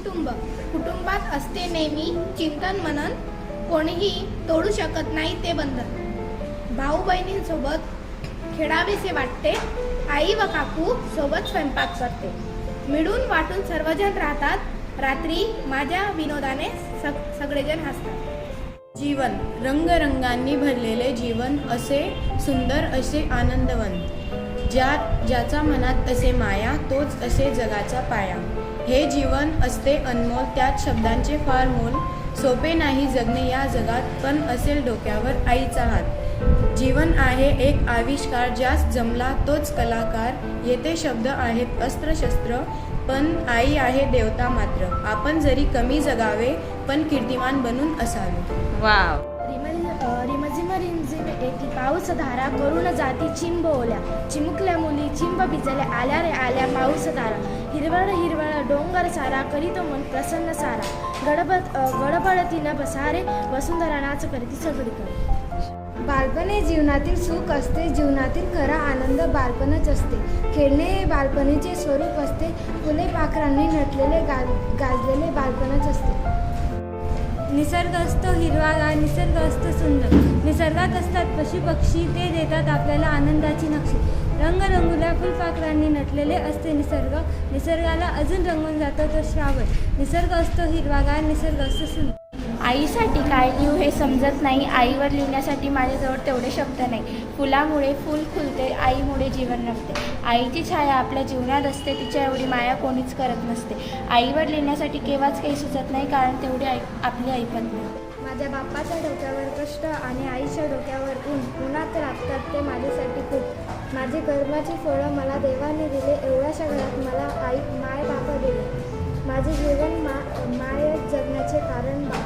कुटुंब. कुटुंबात असते नेहमी चिंतन मनन. कोणीही तोडू शकत नाही ते बंधन. भाऊ बहिणींसोबत खेळावेसे वाटते. आई व काकू सोबत स्वयंपाक करते. मिळून वाटून सर्वजण राहतात. रात्री माझ्या विनोदाने सग सगळेजण हसतात. जीवन रंगरंगांनी भरलेले जीवन असे सुंदर असे आनंदवन. ज्या ज्याचा मनात असे माया तोच असे जगाचा पाया. हे जीवन असते अनमोल त्यात शब्दांचे फार मोल. सोपे नाही जगणे या जगात पण असेल डोक्यावर आईचा हात. जीवन आहे एक आविष्कार ज्यास जमला तोच कलाकार. येथे शब्द आहेत अस्त्रशस्त्र पण आई आहे देवता मात्र. आपण जरी कमी जगावे पण कीर्तिमान बनून असावे. वाव. रिमझिम रिमझिम एकी पाऊस धारा करून जाती चिंब ओल्या चिमुकल्या मुली चिंब भिजल्या आल्या रे आल्या पाऊस धारा. हिरवळ हिरवळ डोंगर सारा करीतो मन प्रसन्न सारा. गडबड गडबडतीनं बसारे वसुंधरा नाच करती सगळीकडे. बालपण जीवनातील सुख असते जीवनातील खरा आनंद बालपणच असते. खेळणे हे बालपणीचे स्वरूप असते फुले पाखरांनी नटलेले गाज गाजलेले बालपणच असते. निसर्ग असतो हिरवागार निसर्ग असतो सुंदर. निसर्गात असतात पशु पक्षी ते देतात आपल्याला आनंदाची नक्षी. रंगरंगुल्या फुलपाखरांनी नटलेले असते निसर्ग. निसर्गाला अजून रंगून जातो तो श्रावण. निसर्ग असतो हिरवागार निसर्ग असतो सुंदर. आईसाठी काय लिहू हे समजत नाही. आईवर लिहिण्यासाठी माझ्याजवळ तेवढे शब्द नाही. फुलामुळे फूल खुलते आईमुळे जीवन नसते. आईची छाया आपल्या जीवनात असते तिच्या एवढी माया कोणीच करत नसते. आईवर लिहिण्यासाठी केव्हाच काही सुचत नाही कारण तेवढी आई आपली ऐकत नाही. माझ्या बाप्पाच्या डोक्यावर कष्ट आणि आईच्या डोक्यावर ऊन. उन्हात राबतात ते माझ्यासाठी खूप. माझी कर्माची फळं मला देवाने दिले एवढ्याशा घरात मला आई माय बापा दिले. माझे जीवन मा मायच जगण्याचे कारण बा.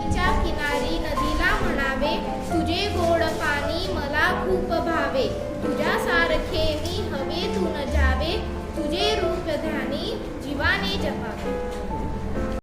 तिच्या किनारी नदीला म्हणावे तुझे गोड पाणी मला खूप भावे. तुझ्या सारखे मी हवेतून जावे. तुझे रूप ध्यानी जीवाने जपावे.